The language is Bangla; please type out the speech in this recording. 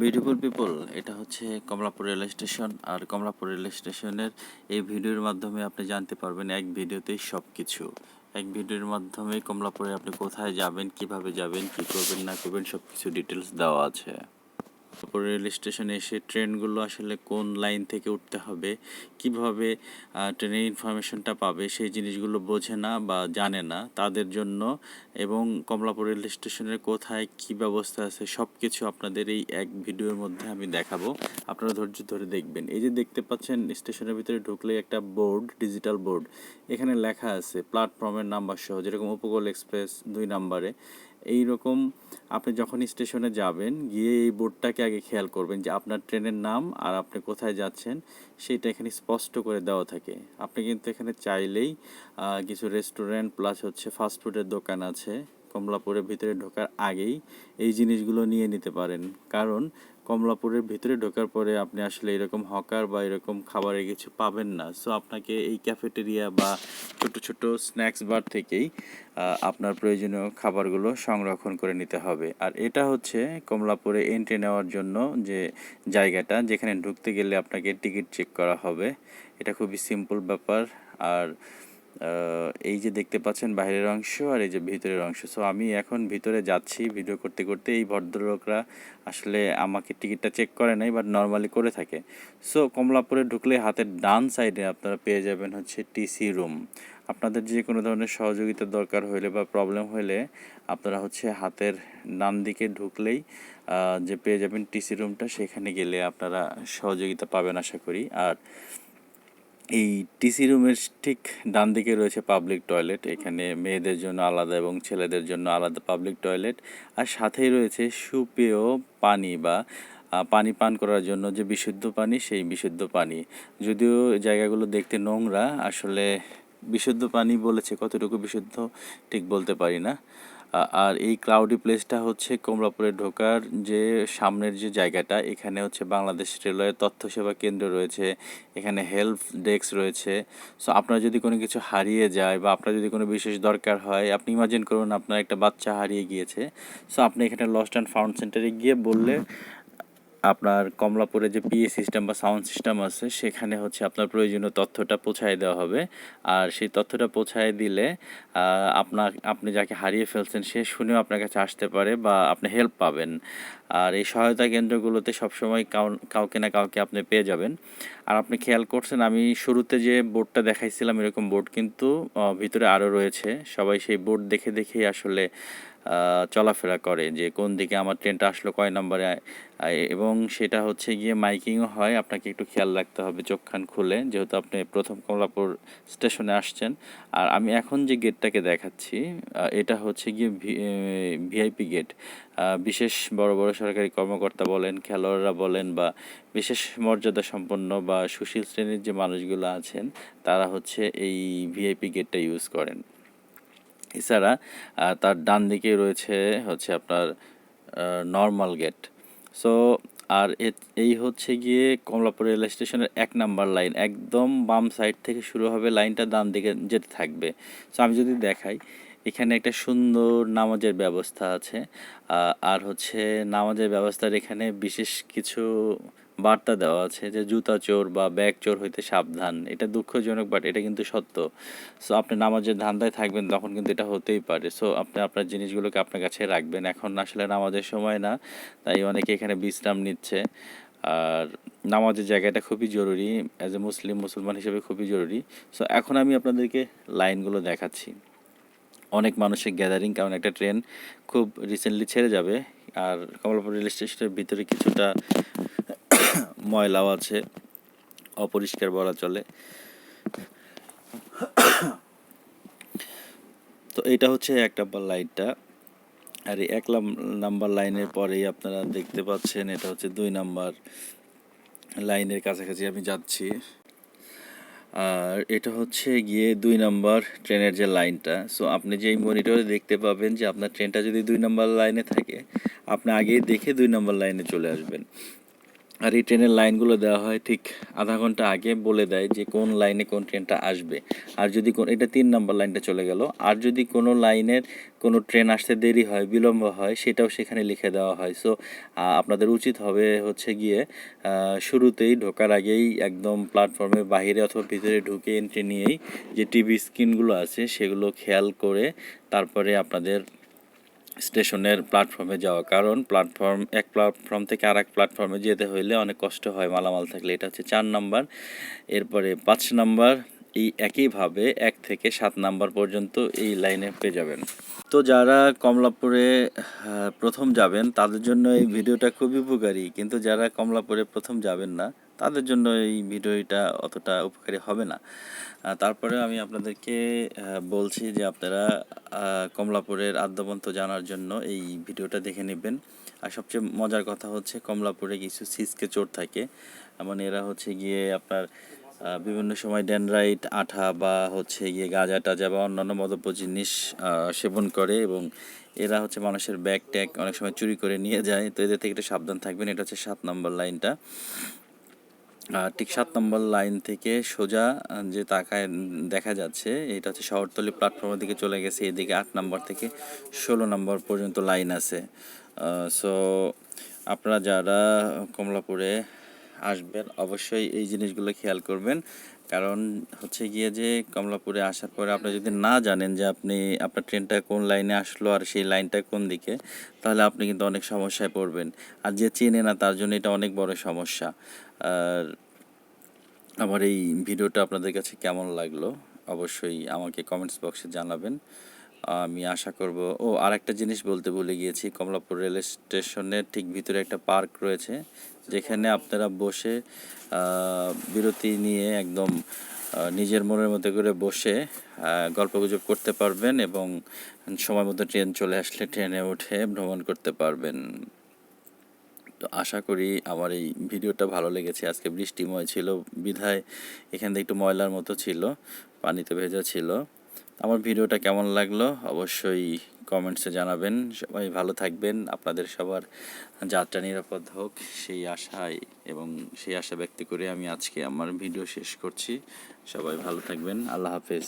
বিউটিফুল পিপল এটা হচ্ছে কমলাপুর রেল স্টেশন। আর কমলাপুর রেল স্টেশনের এই ভিডিওর মাধ্যমে আপনি জানতে পারবেন এক ভিডিওতেই সব কিছু এক ভিডিওর মাধ্যমে কমলাপুরে আপনি কোথায় যাবেন, কীভাবে যাবেন, কি করবেন, না করবেন সব কিছু ডিটেলস দেওয়া আছে। রেল স্টেশনে এসে ট্রেনগুলো আসলে কোন লাইন থেকে উঠতে হবে, কীভাবে ট্রেনের ইনফরমেশনটা পাবে সেই জিনিসগুলো বোঝে না বা জানে না তাদের জন্য এবং কমলাপুর রেল স্টেশনের কোথায় কি ব্যবস্থা আছে সব কিছু আপনাদের এই এক ভিডিওর মধ্যে আমি দেখাবো। আপনারা ধৈর্য ধরে দেখবেন। এই যে দেখতে পাচ্ছেন, স্টেশনের ভিতরে ঢুকলেই একটা বোর্ড, ডিজিটাল বোর্ড। এখানে লেখা আছে প্ল্যাটফর্মের নাম্বার সহ, যেরকম উপকূল এক্সপ্রেস দুই নাম্বারে। এই রকম আপনি যখন স্টেশনে যাবেন, গিয়ে এই বোর্ডটাকে আগে খেয়াল করবেন যে আপনার ট্রেনের নাম আর আপনি কোথায় যাচ্ছেন, সেটা এখানে স্পষ্ট করে দেওয়া থাকে। আপনি কিন্তু এখানে চাইলেই কিছু রেস্টুরেন্ট প্লাস হচ্ছে ফাস্টফুডের দোকান আছে। কমলাপুরের ভিতরে ঢোকার আগেই এই জিনিসগুলো নিয়ে নিতে পারেন। কারণ কমলাপুরের ভিতরে ঢোকার পরে আপনি আসলে এরকম হকার বা এরকম খাবারের কিছু পাবেন না। সো আপনাকে এই ক্যাফেটেরিয়া বা ছোট ছোট স্ন্যাক্স বার থেকেই আপনার প্রয়োজনীয় খাবারগুলো সংরক্ষণ করে নিতে হবে। আর এটা হচ্ছে কমলাপুরে এন্ট্রি নেওয়ার জন্য যে জায়গাটা, যেখানে ঢুকতে গেলে আপনাকে টিকিট চেক করা হবে। এটা খুবই সিম্পল ব্যাপার। আর এই যে দেখতে পাচ্ছেন বাইরের অংশ আর এই যে ভিতরের অংশ। সো আমি এখন ভিতরে যাচ্ছি ভিডিও করতে করতে। এই ভদ্রলোকরা আসলে আমাকে টিকিটটা চেক করে নাই বাট নর্মালি করে থাকে। সো কমলাপুরে ঢুকলে হাতের ডান সাইডে আপনারা পেয়ে যাবেন হচ্ছে টিসি রুম আপনাদের যে কোনো ধরনের সহযোগিতা দরকার হলে বা প্রবলেম হলে আপনারা হচ্ছে হাতের ডান দিকে ঢুকলেই যে পেয়ে যাবেন টিসি রুমটা সেখানে গেলে আপনারা সহযোগিতা পাবেন আশা করি। আর এই টিসি রুমের ঠিক ডান দিকে রয়েছে পাবলিক টয়লেট এখানে মেয়েদের জন্য আলাদা এবং ছেলেদের জন্য আলাদা পাবলিক টয়লেট আর সাথেই রয়েছে সুপেয় পানি বা পানি পান করার জন্য যে বিশুদ্ধ পানি, সেই বিশুদ্ধ পানি। যদিও জায়গাগুলো দেখতে নোংরা, আসলে বিশুদ্ধ পানি বলেছে, কতটুকু বিশুদ্ধ ঠিক বলতে পারি না। আর এই ক্লাউডি প্লেসটা হচ্ছে কমলাপুরে ঢোকার যে সামনের যে জায়গাটা, এখানে হচ্ছে বাংলাদেশ রেলওয়ের তথ্য সেবা কেন্দ্র রয়েছে, এখানে হেল্প ডেস্ক রয়েছে। সো আপনার যদি কোনো কিছু হারিয়ে যায় বা আপনার যদি কোনো বিশেষ দরকার হয়, আপনি ইমাজিন করুন আপনার একটা বাচ্চা হারিয়ে গিয়েছে। সো আপনি এখানে লস্ট অ্যান্ড ফাউন্ড সেন্টারে গিয়ে বললে আপনার কমলাপুরে যে পিএ সিস্টেম বা সাউন্ড সিস্টেম আছে, সেখানে হচ্ছে আপনার প্রয়োজনীয় তথ্যটা পৌঁছায় দেওয়া হবে। আর সেই তথ্যটা পৌঁছায় দিলে আপনার, আপনি যাকে হারিয়ে ফেলছেন, সে শুনেও আপনার কাছে আসতে পারে বা আপনি হেল্প পাবেন। আর এই সহায়তা কেন্দ্রগুলোতে সবসময় কাউকে না কাউকে আপনি পেয়ে যাবেন। আর আপনি খেয়াল করছেন, আমি শুরুতে যে বোর্ডটা দেখাইছিলাম এরকম বোর্ড কিন্তু ভিতরে আরও রয়েছে। সবাই সেই বোর্ড দেখে দেখেই আসলে চলাফেরা করে যে কোন দিকে আমার ট্রেনটা আসলো কয় নম্বরে এবং সেটা হচ্ছে গিয়ে মাইকিংও হয়। আপনাকে একটু খেয়াল রাখতে হবে চোখখান খুলে, যেহেতু আপনি প্রথম কমলাপুর স্টেশনে আসছেন। আর আমি এখন যে গেটটাকে দেখাচ্ছি এটা হচ্ছে গিয়ে ভিআইপি গেট। বিশেষ বড় বড় সরকারি কর্মকর্তা বলেন, খেলোয়াড়রা বলেন, বা বিশেষ মর্যাদা সম্পন্ন বা সুশীল শ্রেণির যে মানুষগুলো আছেন, তারা হচ্ছে এই ভিআইপি গেটটা ইউজ করেন। এছাড়া তার ডান দিকে রয়েছে হচ্ছে আপনার নর্মাল গেট সো আর এই হচ্ছে গিয়ে কমলাপুর রেল স্টেশনের এক নাম্বার লাইন। একদম বাম সাইড থেকে শুরু হবে লাইনটা ডান দিকে যেতে থাকবে। সো আমি যদি দেখাই এখানে একটা সুন্দর নামাজের ব্যবস্থা আছে। আর হচ্ছে নামাজের ব্যবস্থার এখানে বিশেষ কিছু বার্তা দেওয়া আছে যে জুতা চোর বা ব্যাগ চোর হইতে সাবধান। এটা দুঃখজনক বাট এটা কিন্তু সত্য। সো আপনি নামাজের ধান্দায় থাকবেন, তখন কিন্তু এটা হতেই পারে। সো আপনি আপনার জিনিসগুলোকে আপনার কাছে রাখবেন। এখন আসলে নামাজের সময় না, তাই অনেকে এখানে বিশ্রাম নিচ্ছে। আর নামাজের জায়গাটা খুবই জরুরি অ্যাজ এ মুসলিম মুসলমান হিসেবে খুবই জরুরি। সো এখন আমি আপনাদেরকে লাইনগুলো দেখাচ্ছি। অনেক মানুষের গ্যাদারিং কারণ একটা ট্রেন খুব রিসেন্টলি ছেড়ে যাবে। আর কমলাপুর রেল স্টেশনের ভিতরে কিছুটা ময়লাও আছে, অপরিষ্কার বলা চলে। তো এটা হচ্ছে এক নাম্বার লাইনটা আর এই এক নাম্বার লাইনের পরেই আপনারা দেখতে পাচ্ছেন, এটা হচ্ছে দুই নাম্বার লাইনের কাছাকাছি আমি যাচ্ছি। আর এটা হচ্ছে গিয়ে দুই নাম্বার ট্রেনের যে লাইনটা। সো আপনি যেই মনিটরে দেখতে পাবেন যে আপনার ট্রেনটা যদি দুই নাম্বার লাইনে থাকে, আপনি আগেই দেখে দুই নাম্বার লাইনে চলে আসবেন। আর এই ট্রেনের লাইনগুলো দেওয়া হয় ঠিক আধা ঘণ্টা আগে বলে দেয় যে কোন লাইনে কোন ট্রেনটা আসবে। আর যদি কোন এটা তিন নম্বর লাইনটা চলে গেল। আর যদি কোনো লাইনের কোনো ট্রেন আসতে দেরি হয়, বিলম্ব হয়, সেটাও সেখানে লিখে দেওয়া হয়। সো আপনাদের উচিত হবে হচ্ছে গিয়ে শুরুতেই ঢোকার আগেই একদম প্ল্যাটফর্মের বাইরে অথবা ভিতরে ঢুকে এন্ট্রি নিয়েই যে টিভি স্ক্রিনগুলো আছে, সেগুলো খেয়াল করে তারপরে আপনাদের স্টেশনের প্ল্যাটফর্মে যাওয়া। কারণ প্ল্যাটফর্ম এক প্ল্যাটফর্ম থেকে আর এক প্ল্যাটফর্মে যেতে হইলে অনেক কষ্ট হয় মালামাল থাকলে। এটা হচ্ছে চার নাম্বার। এরপরে পাঁচ নাম্বার, এই একইভাবে এক থেকে সাত নাম্বার পর্যন্ত এই লাইনে পেয়ে যাবেন। তো যারা কমলাপুরে প্রথম যাবেন, তাদের জন্য এই ভিডিওটা খুবই উপকারী। কিন্তু যারা কমলাপুরে প্রথম যাবেন না তাদের জন্য এই ভিডিওটা অতটা উপকারী হবে না। তারপরে আমি আপনাদেরকে বলছি যে আপনারা কমলাপুরের আদ্যবন্ত জানার জন্য এই ভিডিওটা দেখে নেবেন। আর সবচেয়ে মজার কথা হচ্ছে, কমলাপুরে কিছু সিসকে চোর থাকে। মানে এরা হচ্ছে গিয়ে আপনার বিভিন্ন সময় ড্যানরাইট আঠা বা হচ্ছে গিয়ে গাঁজা টাজা বা অন্যান্য মদ্যপ জিনিস সেবন করে এবং এরা হচ্ছে মানুষের ব্যাগ ট্যাগ অনেক সময় চুরি করে নিয়ে যায়। তো এদের থেকে একটু সাবধান থাকবেন। এটা হচ্ছে সাত নম্বর লাইনটা। ঠিক সাত নম্বর লাইন থেকে সোজা যে তাকায় দেখা যাচ্ছে, এটা হচ্ছে শহরতলি প্ল্যাটফর্মের দিকে চলে গেছে, এদিকে আট নম্বর থেকে ষোলো নম্বর পর্যন্ত লাইন আছে। সো আপনারা যারা কমলাপুরে আসবেন, অবশ্যই এই জিনিসগুলো খেয়াল করবেন। কারণ হচ্ছে গিয়ে যে কমলাপুরে আসার পরে আপনি যদি না জানেন যে আপনি, আপনার ট্রেনটা কোন লাইনে আসলো আর সেই লাইনটা কোন দিকে, তাহলে আপনি কিন্তু অনেক সমস্যায় পড়বেন। আর যে চেনে না তার জন্য এটা অনেক বড় সমস্যা। আর আমার এই ভিডিওটা আপনাদের কাছে কেমন লাগল, অবশ্যই আমাকে কমেন্টস বক্সে জানাবেন। আমি আশা করব। ও আর একটা জিনিস বলতে ভুলে গিয়েছি, কমলাপুর রেল স্টেশনের ঠিক ভিতরে একটা পার্ক রয়েছে, যেখানে আপনারা বসে বিরতি নিয়ে একদম নিজের মনের মতো করে বসে গল্পগুজব করতে পারবেন এবং সময় মতো ট্রেন চলে আসলে ট্রেনে উঠে ভ্রমণ করতে পারবেন। তো আশা করি আমার এই ভিডিওটা ভালো লেগেছে। আজকে বৃষ্টিময় ছিল, বিধায় এখান একটু ময়লার মতো ছিল, পানিতে ভেজা ছিল। আমার ভিডিওটা কেমন লাগল অবশ্যই কমেন্টসে জানাবেন। সবাই ভালো থাকবেন। আপনাদের সবার যাত্রা নিরাপদ হোক, সেই আশায় এবং সেই আশা ব্যক্ত করে আমি আজকে আমার ভিডিও শেষ করছি। সবাই ভালো থাকবেন। আল্লাহ হাফেজ।